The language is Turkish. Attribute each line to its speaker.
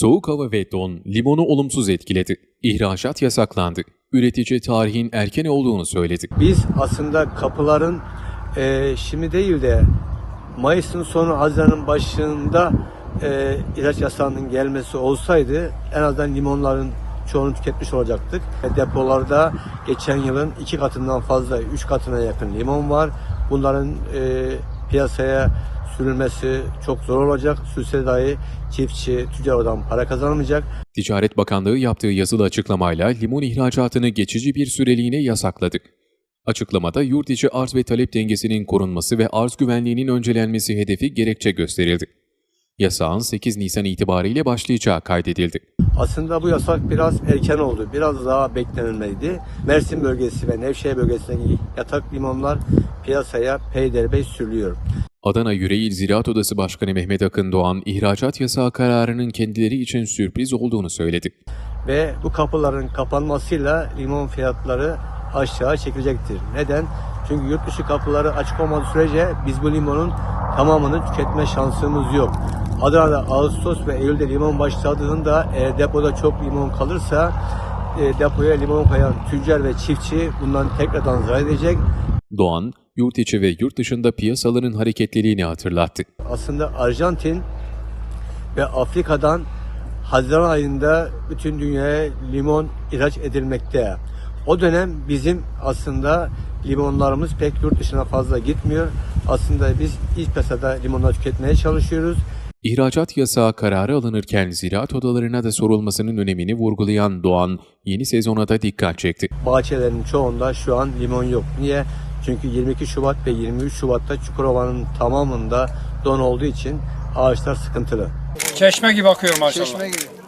Speaker 1: Soğuk hava ve don limonu olumsuz etkiledi. İhracat yasaklandı. Üretici tarihin erken olduğunu söyledi.
Speaker 2: Biz aslında kapıların e, şimdi değil de Mayıs'ın sonu Haziran'ın başında e, ilaç yasağının gelmesi olsaydı en azından limonların çoğunu tüketmiş olacaktık. E, Depolarda geçen yılın iki katından fazla, üç katına yakın limon var. Bunların e, piyasaya sürülmesi çok zor olacak. Sürse dahi çiftçi, tüccar oradan para kazanamayacak.
Speaker 1: Ticaret Bakanlığı yaptığı yazılı açıklamayla limon ihracatını geçici bir süreliğine yasakladı. Açıklamada yurt içi arz ve talep dengesinin korunması ve arz güvenliğinin öncelenmesi hedefi gerekçe gösterildi. Yasağın 8 Nisan itibariyle başlayacağı kaydedildi.
Speaker 2: Aslında bu yasak biraz erken oldu. Biraz daha beklenilmedi. Mersin bölgesi ve Nevşehir bölgesindeki yatak limonlar piyasaya peyderbey sürülüyor.
Speaker 1: Adana Yüreğil Ziraat Odası Başkanı Mehmet Akın Doğan, ihracat yasağı kararının kendileri için sürpriz olduğunu söyledi.
Speaker 2: Ve bu kapıların kapanmasıyla limon fiyatları aşağı çekilecektir. Neden? Çünkü yurt dışı kapıları açık olmadığı sürece biz bu limonun tamamını tüketme şansımız yok. Adana'da Ağustos ve Eylül'de limon başladığında eğer depoda çok limon kalırsa e, depoya limon koyan tüccar ve çiftçi bundan tekrardan zarar edecek.
Speaker 1: Doğan, yurt içi ve yurt dışında piyasaların hareketliliğini hatırlattı.
Speaker 2: aslında Arjantin ve Afrika'dan Haziran ayında bütün dünyaya limon ihraç edilmekte. O dönem bizim aslında limonlarımız pek yurt dışına fazla gitmiyor. Aslında biz iç piyasada limonlar tüketmeye çalışıyoruz.
Speaker 1: İhracat yasağı kararı alınırken ziraat odalarına da sorulmasının önemini vurgulayan Doğan, yeni sezona da dikkat çekti.
Speaker 2: Bahçelerin çoğunda şu an limon yok. Niye? Çünkü 22 Şubat ve 23 Şubat'ta Çukurova'nın tamamında don olduğu için ağaçlar sıkıntılı.
Speaker 3: Çeşme gibi akıyor maşallah.
Speaker 4: Çeşme gibi.